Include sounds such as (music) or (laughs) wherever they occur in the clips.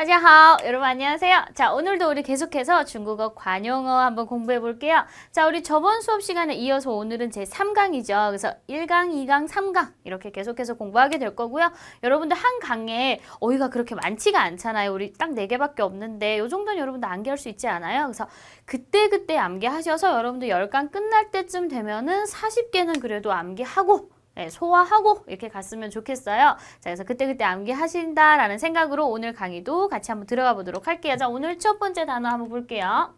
안녕하세요. 여러분 안녕하세요. 자, 오늘도 우리 계속해서 중국어 관용어 한번 공부해 볼게요. 자, 우리 저번 수업 시간에 이어서 오늘은 제 3강이죠. 그래서 1강, 2강, 3강 이렇게 계속해서 공부하게 될 거고요. 여러분들 한 강에 어휘가 그렇게 많지가 않잖아요. 우리 딱 4개밖에 없는데 요 정도는 여러분들 암기할 수 있지 않아요? 그래서 그때그때 암기하셔서 여러분들 10강 끝날 때쯤 되면은 40개는 그래도 암기하고 소화하고 이렇게 갔으면 좋겠어요. 자, 그래서 그때그때 암기하신다라는 생각으로 오늘 강의도 같이 한번 들어가 보도록 할게요. 자, 오늘 첫 번째 단어 한번 볼게요.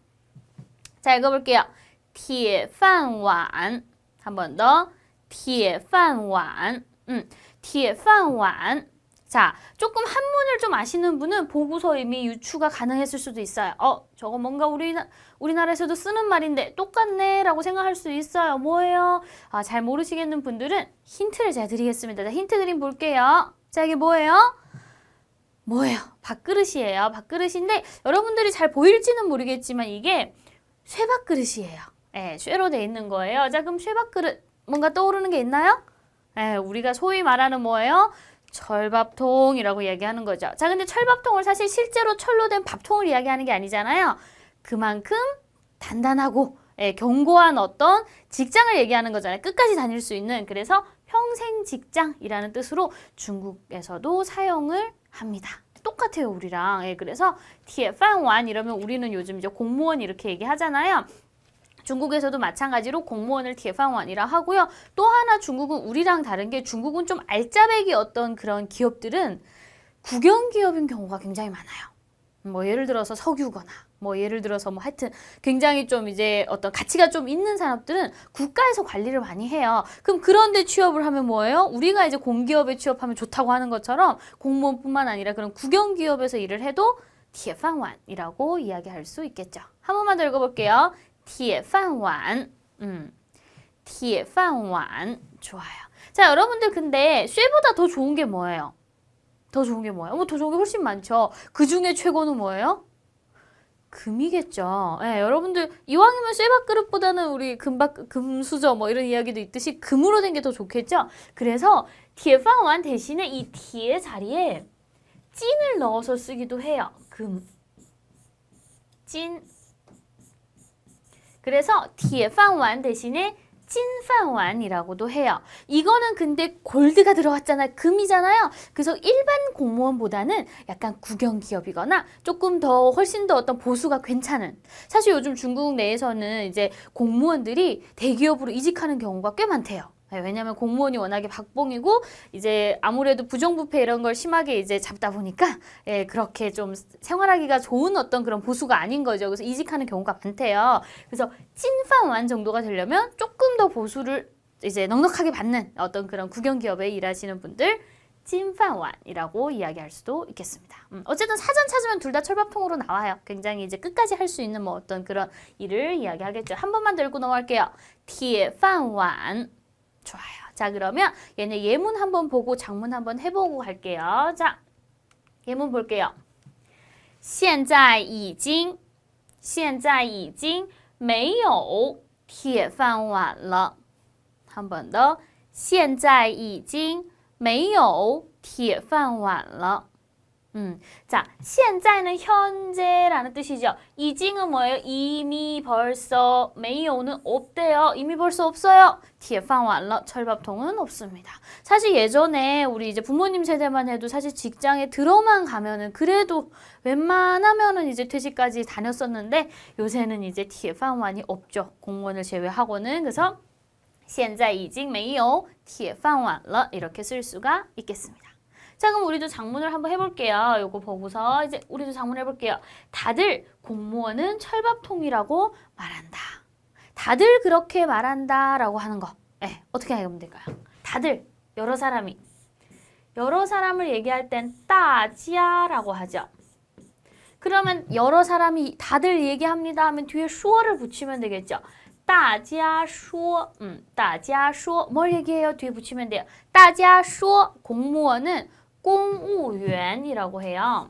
자, 읽어볼게요. 铁饭碗. 한 번 더. 铁饭碗. 음, 铁饭碗. 자, 조금 한문을 좀 아시는 분은 보고서 이미 유추가 가능했을 수도 있어요. 어, 저거 뭔가 우리나, 우리나라에서도 쓰는 말인데 똑같네 라고 생각할 수 있어요. 뭐예요? 아, 잘 모르시겠는 분들은 힌트를 제가 드리겠습니다. 자, 힌트 그림 볼게요. 자, 이게 뭐예요? 뭐예요? 밥그릇이에요. 밥그릇인데 여러분들이 잘 보일지는 모르겠지만 이게 쇠밥그릇이에요. 예, 쇠로 돼 있는 거예요. 자, 그럼 쇠밥그릇 뭔가 떠오르는 게 있나요? 예, 우리가 소위 말하는 뭐예요? 철밥통이라고 얘기하는 거죠. 자, 근데 철밥통을 사실 실제로 철로 된 밥통을 이야기하는 게 아니잖아요. 그만큼 단단하고 예, 견고한 어떤 직장을 얘기하는 거잖아요. 끝까지 다닐 수 있는 그래서 평생 직장이라는 뜻으로 중국에서도 사용을 합니다. 똑같아요, 우리랑. 예, 그래서 TF1 이러면 우리는 요즘 이제 공무원 이렇게 얘기하잖아요. 중국에서도 마찬가지로 공무원을 개방원이라 하고요. 또 하나 중국은 우리랑 다른 게 중국은 좀 알짜배기 어떤 그런 기업들은 국영 기업인 경우가 굉장히 많아요. 뭐 예를 들어서 석유거나 뭐 예를 들어서 뭐 하여튼 굉장히 좀 이제 어떤 가치가 좀 있는 산업들은 국가에서 관리를 많이 해요. 그럼 그런데 취업을 하면 뭐예요? 우리가 이제 공기업에 취업하면 좋다고 하는 것처럼 공무원뿐만 아니라 그런 국영 기업에서 일을 해도 디에팡완이라고 이야기할 수 있겠죠. 한 번만 더 읽어볼게요. 铁饭碗. 음. 铁饭碗. 좋아요. 자, 여러분들 근데 쇠보다 더 좋은 게 뭐예요? 더 좋은 게 뭐예요? 뭐 더 좋은 게 훨씬 많죠. 그 중에 최고는 뭐예요? 금이겠죠. 예, 여러분들 이왕이면 쇠밥 그릇보다는 우리 금박 금수저 뭐 이런 이야기도 있듯이 금으로 된 게 더 좋겠죠. 그래서 铁饭碗 대신에 이 티의 자리에 찐을 넣어서 쓰기도 해요. 금. 찐. 그래서 디에판완 대신에 찐판완이라고도 해요. 이거는 근데 골드가 들어갔잖아. 금이잖아요. 그래서 일반 공무원보다는 약간 국영기업이거나 조금 더 훨씬 더 어떤 보수가 괜찮은 사실 요즘 중국 내에서는 이제 공무원들이 대기업으로 이직하는 경우가 꽤 많대요. 네, 왜냐하면 공무원이 워낙에 박봉이고 이제 아무래도 부정부패 이런 걸 심하게 이제 잡다 보니까 예, 그렇게 좀 생활하기가 좋은 어떤 그런 보수가 아닌 거죠. 그래서 이직하는 경우가 많대요. 그래서 찐판완 정도가 되려면 조금 더 보수를 이제 넉넉하게 받는 어떤 그런 국영기업에 일하시는 분들 찐판완이라고 이야기할 수도 있겠습니다. 음, 어쨌든 사전 찾으면 둘 다 철밥통으로 나와요. 굉장히 이제 끝까지 할 수 있는 뭐 어떤 그런 일을 이야기하겠죠. 한 번만 더 읽고 넘어갈게요. 铁饭碗 좋아요. 자, 그러면 얘네 예문 한번 보고 장문 한번 해보고 갈게요. 자, 예문 볼게요. 现在已经现在已经没有铁饭碗了。한 번 더. 现在已经没有铁饭碗了。 음, 자, 现在는 현재라는 뜻이죠. 이징은 뭐예요? 이미 벌써, 没有는 없대요. 이미 벌써 없어요. 铁饭碗了. 철밥통은 없습니다. 사실 예전에 우리 이제 부모님 세대만 해도 사실 직장에 들어만 가면은 그래도 웬만하면은 이제 퇴직까지 다녔었는데 요새는 이제 铁饭碗이 없죠. 공무원을 제외하고는. 그래서 现在已经没有铁饭碗了 이렇게 쓸 수가 있겠습니다. 자, 그럼 우리도 장문을 한번 해볼게요. 요거 보고서 이제 우리도 장문 해볼게요. 다들 공무원은 철밥통이라고 말한다. 다들 그렇게 말한다라고 하는 거. 네, 어떻게 하면 될까요? 다들 여러 사람이 여러 사람을 얘기할 땐 따지야라고 하죠. 그러면 여러 사람이 다들 얘기합니다 하면 뒤에 슈어를 붙이면 되겠죠. 大家说, 음, 大家说, 뭘 얘기해요? 뒤에 붙이면 돼요. 大家说, 공무원은 공우원이라고 해요.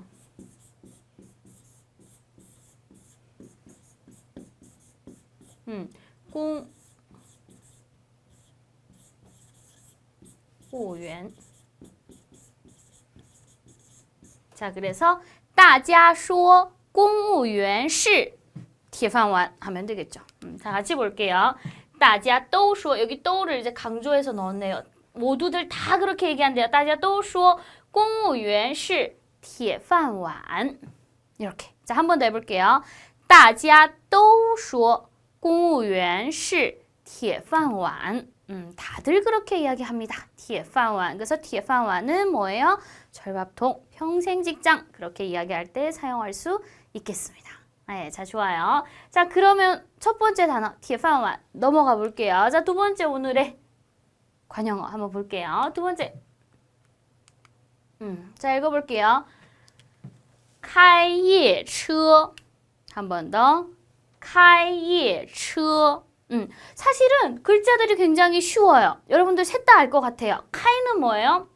음, 공 우원. 자, 그래서 大家说公务员是铁饭碗 하면 되겠죠. 음, 다 같이 볼게요. 大家都说 여기 또를 이제 강조해서 넣었네요. 모두들 다 그렇게 얘기한대요. 大家都说 公务员是铁饭碗 이렇게. 자, 한 번 더 해볼게요. 大家都说公务员是铁饭碗 음, 다들 그렇게 이야기합니다. 铁饭碗. 그래서 铁饭碗은 뭐예요? 절밥통, 평생 직장 그렇게 이야기할 때 사용할 수 있겠습니다. 네, 자 좋아요. 자 그러면 첫 번째 단어 铁饭碗 넘어가 볼게요. 자 두 번째 오늘의 관영어 한번 볼게요. 두 번째. 음, 자 읽어볼게요. 开夜车 한 번 더. 开夜车 음, 사실은 글자들이 굉장히 쉬워요. 여러분들 셋 다 알 것 같아요. 카이는 뭐예요?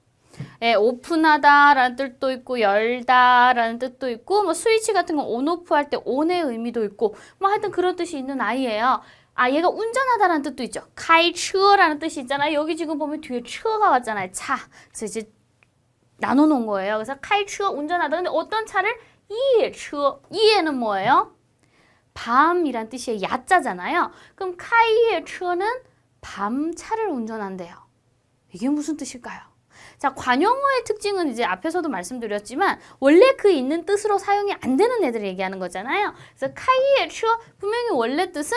예, 오픈하다라는 뜻도 있고 열다라는 뜻도 있고 뭐 스위치 같은 건 온오프 할 때 온의 의미도 있고 뭐 하여튼 그런 뜻이 있는 아이예요. 아 얘가 운전하다라는 뜻도 있죠. 카이츠어라는 뜻이 있잖아요. 여기 지금 보면 뒤에 츠어가 왔잖아요. 차. 그래서 이제 나눠 놓은 거예요. 그래서 카이츠어 운전하다. 근데 어떤 차를 이에츠어. 이에는 뭐예요? 밤이란 뜻이에요. 야자잖아요. 그럼 카이의 추어는 밤 차를 운전한대요. 이게 무슨 뜻일까요? 자, 관용어의 특징은 이제 앞에서도 말씀드렸지만 원래 그 있는 뜻으로 사용이 안 되는 애들을 얘기하는 거잖아요. 그래서 카이의 추어 분명히 원래 뜻은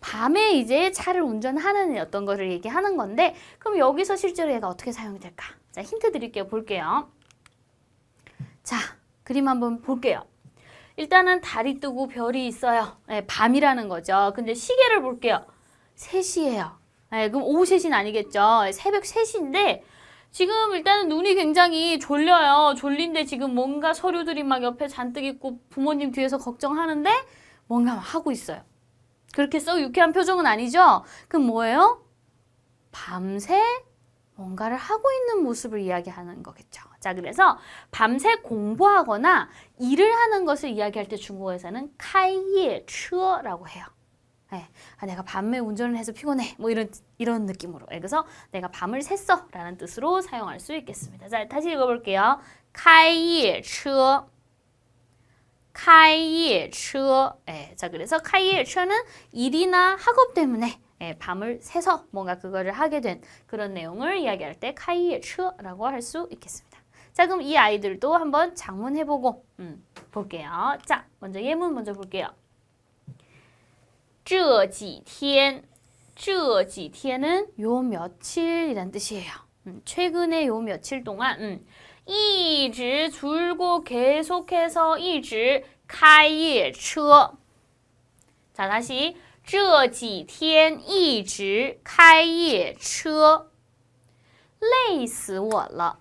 밤에 이제 차를 운전하는 애 어떤 거를 얘기하는 건데 그럼 여기서 실제로 얘가 어떻게 사용이 될까? 자, 힌트 드릴게요. 볼게요. 자, 그림 한번 볼게요. 일단은 달이 뜨고 별이 있어요. 네, 밤이라는 거죠. 근데 시계를 볼게요. 3시예요. 네, 그럼 오후 3시는 아니겠죠. 새벽 3시인데 지금 일단은 눈이 굉장히 졸려요. 졸린데 지금 뭔가 서류들이 막 옆에 잔뜩 있고 부모님 뒤에서 걱정하는데 뭔가 막 하고 있어요. 그렇게 썩 유쾌한 표정은 아니죠? 그럼 뭐예요? 밤새 뭔가를 하고 있는 모습을 이야기하는 거겠죠. 자, 그래서 밤새 공부하거나 일을 하는 것을 이야기할 때 중국어에서는 카이예처라고 해요. 네. 아, 내가 밤에 운전을 해서 피곤해. 뭐 이런 이런 느낌으로. 네, 그래서 내가 밤을 샜어라는 뜻으로 사용할 수 있겠습니다. 자, 다시 읽어볼게요. 카이예처, 카이예처. 네, 자, 그래서 카이예처는 일이나 학업 때문에 예, 밤을 새서 뭔가 그거를 하게 된 그런 내용을 이야기할 때 카이예처라고 할 수 있겠습니다. 자, 그럼 이 아이들도 한번 장문해보고 음, 볼게요. 자, 먼저 예문 먼저 볼게요. 这几天,这几天은 요 며칠이란 뜻이에요. 음, 최근에 요 며칠 동안 음, 一直 줄고 계속해서 一直开夜车. 자, 다시 这几天一直开夜车，累死我了。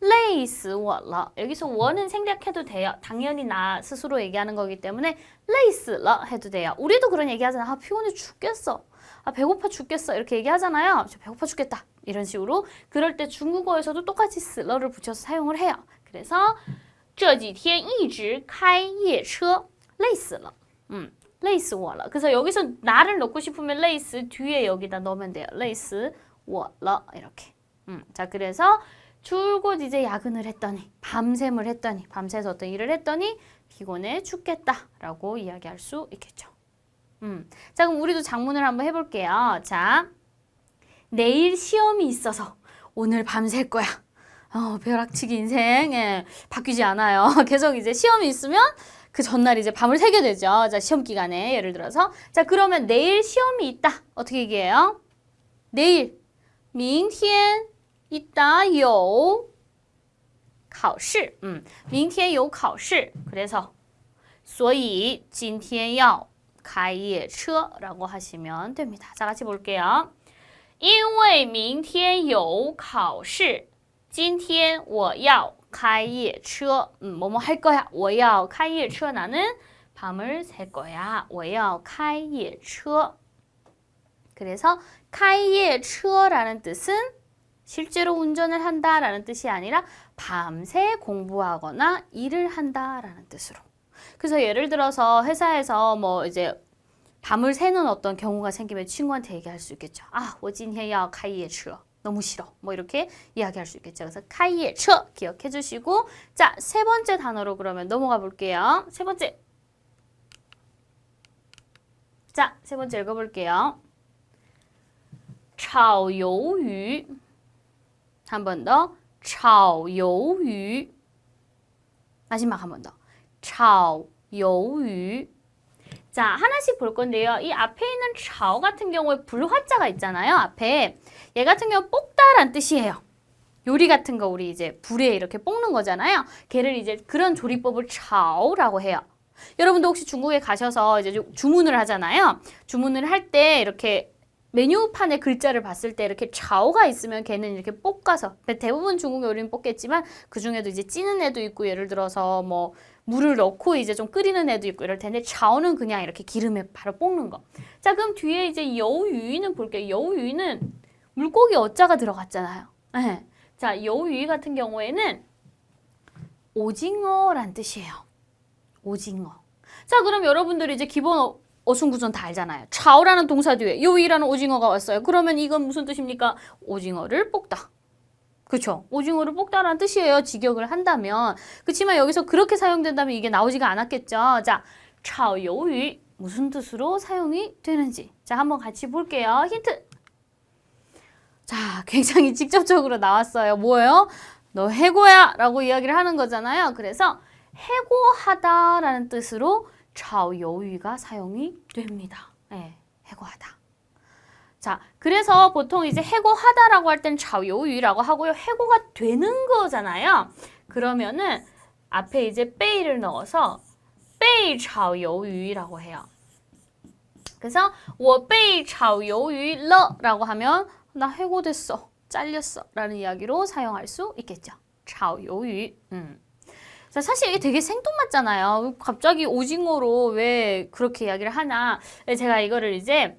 累死我了. 여기서 원은 생략해도 돼요. 당연히 나 스스로 얘기하는 거기 때문에 累死了 해도 돼요. 우리도 그런 얘기 하잖아. 아, 피곤해 죽겠어. 아, 배고파 죽겠어. 이렇게 얘기하잖아요. 저 배고파 죽겠다. 이런 식으로. 그럴 때 중국어에서도 똑같이 死了를 붙여서 사용을 해요. 그래서 这几天一直开夜车,累死了. 음. 레이스 워러. 그래서 여기서 나를 넣고 싶으면 레이스 뒤에 여기다 넣으면 돼요. 레이스 워러 이렇게. 음, 자 그래서 줄곧 이제 야근을 했더니 밤샘을 했더니 밤새서 어떤 일을 했더니 피곤해 죽겠다라고 이야기할 수 있겠죠. 음, 자 그럼 우리도 장문을 한번 해볼게요. 자 내일 시험이 있어서 오늘 밤샐 거야. 어, 벼락치기 인생 예, 바뀌지 않아요. (laughs) 계속 이제 시험이 있으면 그 전날 이제 밤을 새게 되죠. 자, 시험 기간에 예를 들어서 자, 그러면 내일 시험이 있다. 어떻게 얘기해요? 내일 明天 있다 有考试. 음. 明天有考试. 그래서 所以今天要开夜车라고 하시면 됩니다. 자, 같이 볼게요. 因为明天有考试 今天我要开夜车. 음, 뭐뭐 할 거야. 我要开夜车 나는 밤을 새 거야. 我要开夜车. 그래서 开夜车라는 뜻은 실제로 운전을 한다라는 뜻이 아니라 밤새 공부하거나 일을 한다라는 뜻으로. 그래서 예를 들어서 회사에서 뭐 이제 밤을 새는 어떤 경우가 생기면 친구한테 얘기할 수 있겠죠. 아, 我今天要开夜车. 너무 싫어. 뭐 이렇게 이야기할 수 있겠죠. 그래서 카이에처 기억해 주시고 자, 세 번째 단어로 그러면 넘어가 볼게요. 세 번째. 자, 세 번째 읽어 볼게요. 炒鱿鱼. 한 번 더. 炒鱿鱼. 마지막 한 번 더. 炒鱿鱼. 자, 하나씩 볼 건데요. 이 앞에 있는 炒 같은 경우에 불화자가 있잖아요. 앞에. 얘 같은 경우 볶다란 뜻이에요. 요리 같은 거 우리 이제 불에 이렇게 볶는 거잖아요. 걔를 이제 그런 조리법을 炒라고 해요. 여러분도 혹시 중국에 가셔서 이제 주문을 하잖아요. 주문을 할 때 이렇게 메뉴판에 글자를 봤을 때 이렇게 좌오가 있으면 걔는 이렇게 볶아서 대부분 중국 요리는 볶겠지만 그 중에도 이제 찌는 애도 있고 예를 들어서 뭐 물을 넣고 이제 좀 끓이는 애도 있고 이럴 텐데 좌오는 그냥 이렇게 기름에 바로 볶는 거. 자 그럼 뒤에 이제 여우유이는 볼게요. 여우유이는 물고기 어자가 들어갔잖아요. 네. 자 여우유이 같은 경우에는 오징어란 뜻이에요. 오징어. 자 그럼 여러분들이 이제 기본 어, 어순구전 다 알잖아요. 차오라는 동사 뒤에 요이라는 오징어가 왔어요. 그러면 이건 무슨 뜻입니까? 오징어를 볶다. 그렇죠. 오징어를 볶다라는 뜻이에요. 직역을 한다면. 그렇지만 여기서 그렇게 사용된다면 이게 나오지가 않았겠죠. 자, 차오요위 무슨 뜻으로 사용이 되는지. 자, 한번 같이 볼게요. 힌트. 자, 굉장히 직접적으로 나왔어요. 뭐예요? 너 해고야! 라고 이야기를 하는 거잖아요. 그래서 해고하다라는 뜻으로 좌우여위가 사용이 됩니다. 네, 해고하다. 자, 그래서 보통 이제 해고하다라고 할 땐 좌우여위라고 하고요. 해고가 되는 거잖아요. 그러면은 앞에 이제 베이를 넣어서 베이 좌우여위라고 해요. 그래서 我被炒鱿鱼了라고 하면 나 해고됐어, 잘렸어라는 이야기로 사용할 수 있겠죠. 炒鱿鱼. 음. 자, 사실 이게 되게 생뚱맞잖아요. 갑자기 오징어로 왜 그렇게 이야기를 하나. 제가 이거를 이제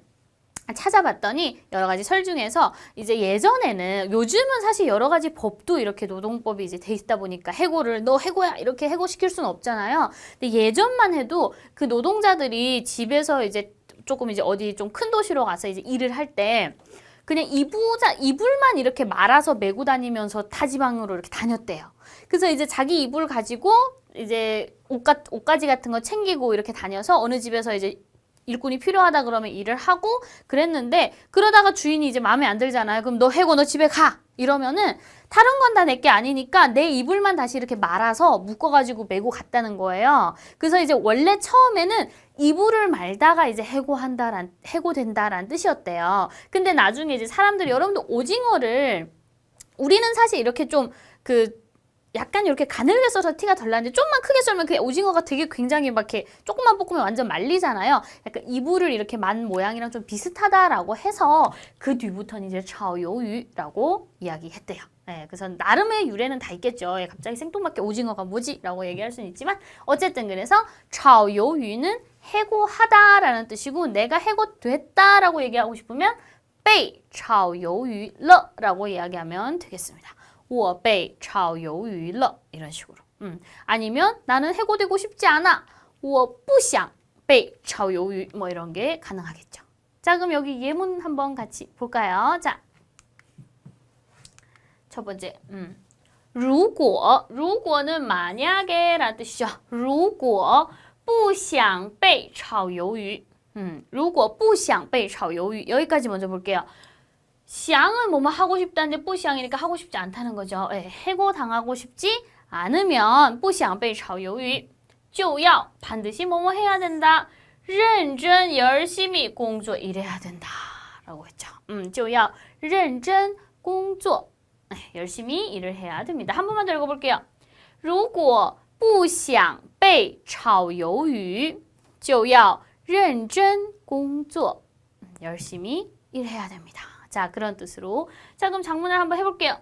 찾아봤더니 여러 가지 설 중에서 이제 예전에는 요즘은 사실 여러 가지 법도 이렇게 노동법이 이제 돼 있다 보니까 해고를 너 해고야 이렇게 해고시킬 수는 없잖아요. 근데 예전만 해도 그 노동자들이 집에서 이제 조금 이제 어디 좀 큰 도시로 가서 이제 일을 할 때 그냥 이부자 이불만 이렇게 말아서 메고 다니면서 타지방으로 이렇게 다녔대요. 그래서 이제 자기 이불 가지고 이제 옷가, 옷가지 같은 거 챙기고 이렇게 다녀서 어느 집에서 이제 일꾼이 필요하다 그러면 일을 하고 그랬는데 그러다가 주인이 이제 마음에 안 들잖아요. 그럼 너 해고 너 집에 가 이러면은 다른 건 다 내 게 아니니까 내 이불만 다시 이렇게 말아서 묶어가지고 메고 갔다는 거예요. 그래서 이제 원래 처음에는 이불을 말다가 이제 해고한다란 해고된다란 뜻이었대요. 근데 나중에 이제 사람들이 여러분들 오징어를 우리는 사실 이렇게 좀그 약간 이렇게 가늘게 써서 티가 덜 나는데 좀만 크게 썰면 그 오징어가 되게 굉장히 막 이렇게 조금만 볶으면 완전 말리잖아요. 약간 이불을 이렇게 만 모양이랑 좀 비슷하다라고 해서 그 뒤부터는 이제 차오요유라고 이야기했대요. 네, 그래서 나름의 유래는 다 있겠죠. 예, 갑자기 생뚱맞게 오징어가 뭐지? 라고 얘기할 수는 있지만 어쨌든 그래서 차오요유는 해고하다라는 뜻이고 내가 해고됐다라고 얘기하고 싶으면 被 차오요유러라고 이야기하면 되겠습니다. 我被炒鱿鱼了 이런 식으로. 음. 아니면 나는 해고되고 싶지 않아. 我不想被炒鱿鱼뭐 이런 게 가능하겠죠. 자, 그럼 여기 예문 한번 같이 볼까요? 자. 첫 번째. 음. 如果,如果는 만약에라는 뜻이죠. 如果不想被炒鱿鱼. 음. 如果不想被炒鱿鱼. 여기까지 먼저 볼게요. 시앙은 뭐뭐 하고 싶다는데 뿌시앙이니까 하고 싶지 않다는 거죠. 예, 해고 당하고 싶지 않으면 뿌시앙 被炒鱿鱼就要 반드시 뭐뭐 해야 된다. 认真 열심히 工作 일해야 된다라고 했죠. 음, 就要认真工作 열심히 일을 해야 됩니다. 한 번만 더 읽어볼게요. 如果不想被炒鱿鱼就要认真工作 열심히 일해야 됩니다. 자, 그런 뜻으로. 자, 그럼 장문을 한번 해볼게요.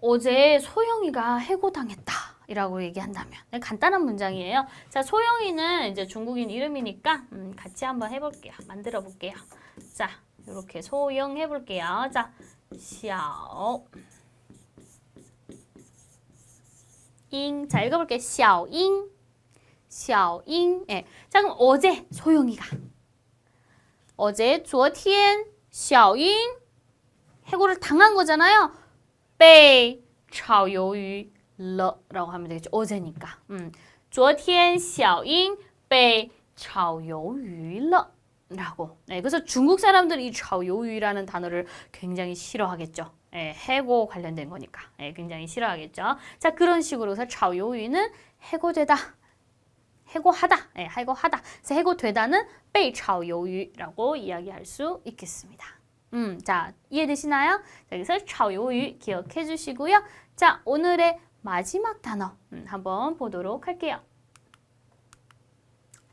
어제 소영이가 해고당했다. 이라고 얘기한다면. 네, 간단한 문장이에요. 자, 소영이는 이제 중국인 이름이니까, 음, 같이 한번 해볼게요. 만들어 볼게요. 자, 이렇게 소영 해볼게요. 자, 샤오. 잉. 자, 읽어볼게요. 샤잉. 샤잉. 예. 자, 그럼 어제 소영이가. 어제 昨天小英 해고를 당한 거잖아요. 被炒鱿鱼了 라고 하면 되겠죠. 어제니까. 음. 昨天小英被炒鱿鱼了 라고. 네, 그래서 중국 사람들이 이炒鱿鱼라는 단어를 굉장히 싫어하겠죠. 예, 해고 관련된 거니까. 예, 굉장히 싫어하겠죠. 자, 그런 식으로 해서 炒鱿鱼는 해고되다. 해고하다. 예, 해고하다. 그래서 해고되다는 被炒鱿鱼라고 이야기할 수 있겠습니다. 음, 자, 이해되시나요? 자, 여기서 炒鱿鱼 기억해 주시고요. 자, 오늘의 마지막 단어 음, 한번 보도록 할게요.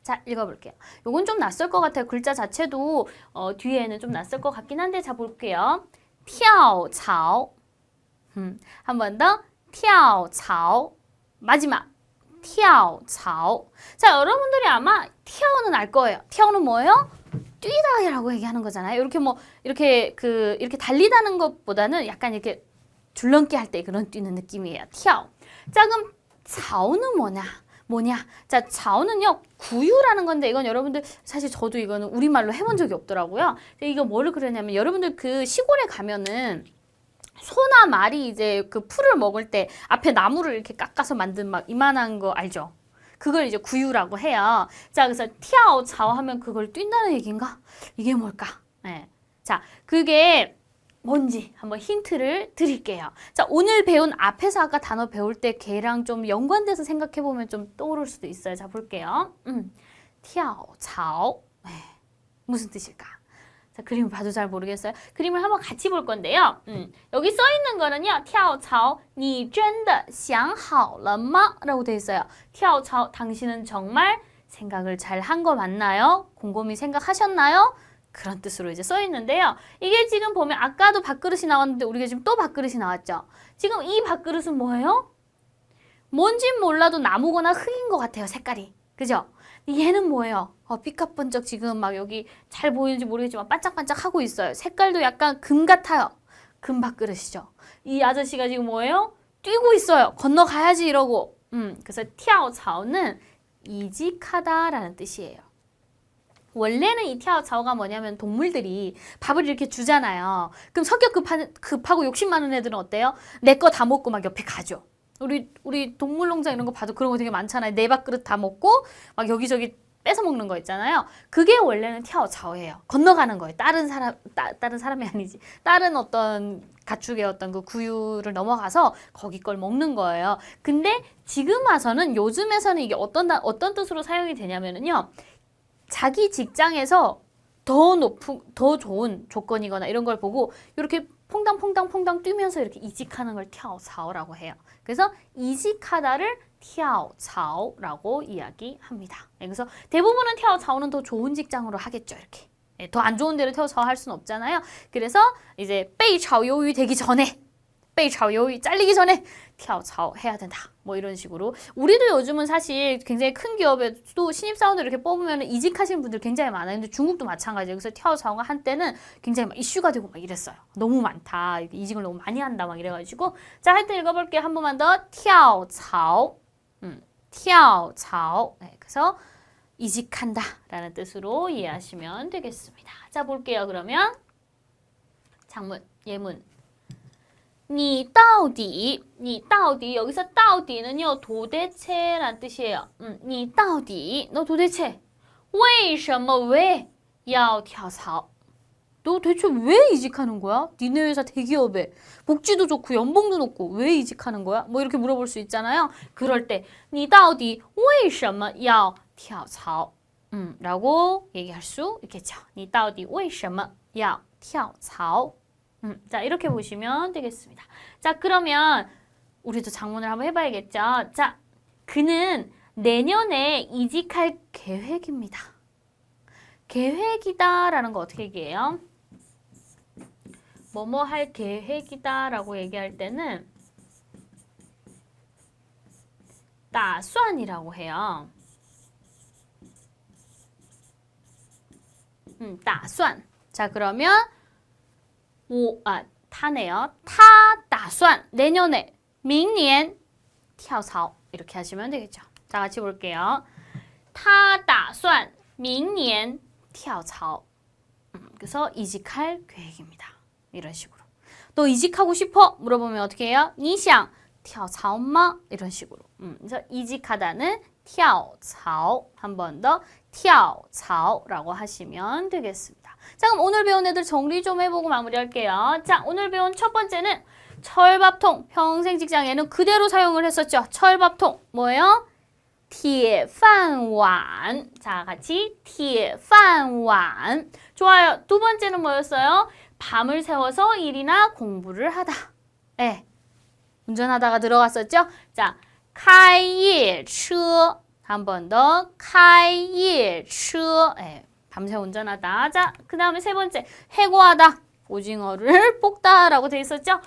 자, 읽어볼게요. 요건 좀 낯설 것 같아요. 글자 자체도 어, 뒤에는 좀 낯설 것 같긴 한데 자 볼게요. 跳槽 음, 한 번 더. 跳槽 마지막 티아오, 자오. 자, 여러분들이 아마 티아오는 알 거예요. 티아오는 뭐예요? 뛰다라고 얘기하는 거잖아요. 이렇게 뭐 이렇게 그 이렇게 달리다는 것보다는 약간 이렇게 줄넘기 할 때 그런 뛰는 느낌이에요. 티아오. 자, 그럼 자오는 뭐냐? 뭐냐? 자, 자오는요, 구유라는 건데, 이건 여러분들, 사실 저도 이거는 우리말로 해본 적이 없더라고요. 이거 뭐를 그렸냐면, 여러분들 그 시골에 가면은, 소나 말이 이제 그 풀을 먹을 때 앞에 나무를 이렇게 깎아서 만든 막 이만한 거 알죠? 그걸 이제 구유라고 해요. 자, 그래서 티아오 자오 하면 그걸 뛴다는 얘기인가? 이게 뭘까? 네. 자, 그게 뭔지 한번 힌트를 드릴게요. 자, 오늘 배운 앞에서 아까 단어 배울 때 걔랑 좀 연관돼서 생각해 보면 좀 떠오를 수도 있어요. 자, 볼게요. 음. 티아오 자오. 네. 무슨 뜻일까? 자, 그림 봐도 잘 모르겠어요. 그림을 한번 같이 볼 건데요. 음, 여기 써 있는 거는요. 跳槽,你真的想好了吗? 라고 돼 있어요. 跳槽, 당신은 정말 생각을 잘 한 거 맞나요? 곰곰이 생각하셨나요? 그런 뜻으로 이제 써 있는데요. 이게 지금 보면 아까도 밥그릇이 나왔는데 우리가 지금 또 밥그릇이 나왔죠. 지금 이 밥그릇은 뭐예요? 뭔진 몰라도 나무거나 흙인 것 같아요. 색깔이. 그죠? 얘는 뭐예요? 어, 삐까 번쩍 지금 막 여기 잘 보이는지 모르겠지만 반짝반짝 하고 있어요. 색깔도 약간 금 같아요. 금 밥그릇이죠. 이 아저씨가 지금 뭐예요? 뛰고 있어요. 건너가야지 이러고. 음, 그래서 티아오차오는 이직하다라는 뜻이에요. 원래는 이 티아오차오가 뭐냐면 동물들이 밥을 이렇게 주잖아요. 그럼 성격 급한, 급하고 욕심 많은 애들은 어때요? 내 거 다 먹고 막 옆에 가죠. 우리 우리 동물농장 이런 거 봐도 그런 거 되게 많잖아요. 네 밥그릇 다 먹고 막 여기저기 뺏어 먹는 거 있잖아요. 그게 원래는 티아오차오예요. 건너가는 거예요. 다른 사람 따, 다른 사람이 아니지. 다른 어떤 가축의 어떤 그 구유를 넘어가서 거기 걸 먹는 거예요. 근데 지금 와서는 요즘에서는 이게 어떤 다- 어떤 뜻으로 사용이 되냐면은요. 자기 직장에서 더 높은 더 좋은 조건이거나 이런 걸 보고 이렇게 퐁당퐁당퐁당 뛰면서 이렇게 이직하는 걸 티아오차오라고 해요. 그래서 이직하다를 티아오차오라고 이야기합니다. 네, 그래서 대부분은 티아오차오는 더 좋은 직장으로 하겠죠. 이렇게. 네, 더안 좋은 데를 티아오차오 할 수는 없잖아요. 그래서 이제 베이차오요이 되기 전에 베이차오요이 잘리기 전에 티아오차오 해야 된다. 뭐 이런 식으로. 우리도 요즘은 사실 굉장히 큰 기업에도 신입사원들 이렇게 뽑으면 이직하시는 분들 굉장히 많아요. 근데 중국도 마찬가지예요. 그래서 티아오차오가 한때는 굉장히 막 이슈가 되고 막 이랬어요. 너무 많다. 이직을 너무 많이 한다. 막 이래가지고. 자, 하여튼 읽어볼게요. 한 번만 더. 티아오차오. 음, 티아오차오. 네, 그래서 이직한다. 라는 뜻으로 이해하시면 되겠습니다. 자, 볼게요. 그러면. 장문, 예문. 你到底,你到底 여기서 到底는요 도대체란 뜻이에요. 음, 你到底, 너 도대체 为什么왜要跳槽? 너 대체 왜 이직하는 거야? 니네 회사 대기업에 복지도 좋고 연봉도 높고 왜 이직하는 거야? 뭐 이렇게 물어볼 수 있잖아요. 그럴 때 你到底为什么要跳槽? 음, 라고 얘기할 수 있겠죠. 你到底为什么要跳槽? 음, 자, 이렇게 보시면 되겠습니다. 자, 그러면 우리도 장문을 한번 해봐야겠죠. 자, 그는 내년에 이직할 계획입니다. 계획이다라는 거 어떻게 얘기해요? 뭐뭐 할 계획이다라고 얘기할 때는 打算이라고 해요. 음, 打算. 자, 그러면 我啊，他네요. 他打算 내년에 明年跳槽 이렇게 하시면 되겠죠. 자, 같이 볼게요. 他打算明年跳槽. 음, 그래서 이직할 계획입니다. 이런 식으로. 너 이직하고 싶어? 물어보면 어떻게 해요? 你想跳槽吗? 이런 식으로. 음, 그래서 이직하다는 跳槽. 한 번 더. 跳槽라고 하시면 되겠습니다. 자, 그럼 오늘 배운 애들 정리 좀 해보고 마무리할게요. 자, 오늘 배운 첫 번째는 철밥통. 평생 직장에는 그대로 사용을 했었죠. 철밥통. 뭐예요? 铁饭碗. 자, 같이 铁饭碗. 좋아요. 두 번째는 뭐였어요? 밤을 새워서 일이나 공부를 하다. 네. 운전하다가 들어갔었죠? 자, 开夜车. 한 번 더. 开夜车. 네. 밤새 운전하다. 자, 그 다음에 세 번째. 해고하다. 오징어를 (laughs) 볶다라고 돼 있었죠?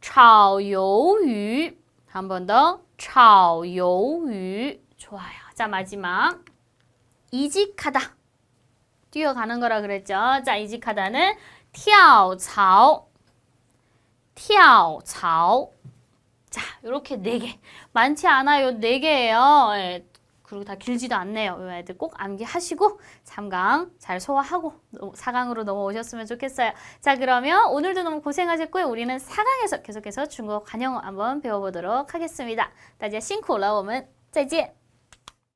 炒鱿鱼. 한 번 더. 炒鱿鱼. 좋아요. 자, 마지막. 이직하다. 뛰어가는 거라 그랬죠. 자, 이직하다는 跳槽. 跳槽. 자, 요렇게 네 개. 많지 않아요. 네 개예요. 예. 그리고 다 길지도 않네요. 이 애들 꼭 암기하시고 3강 잘 소화하고 4강으로 넘어오셨으면 좋겠어요. 자, 그러면 오늘도 너무 고생하셨고요. 우리는 4강에서 계속해서 중국어 관용어 한번 배워보도록 하겠습니다. 大家辛苦了，我们再见。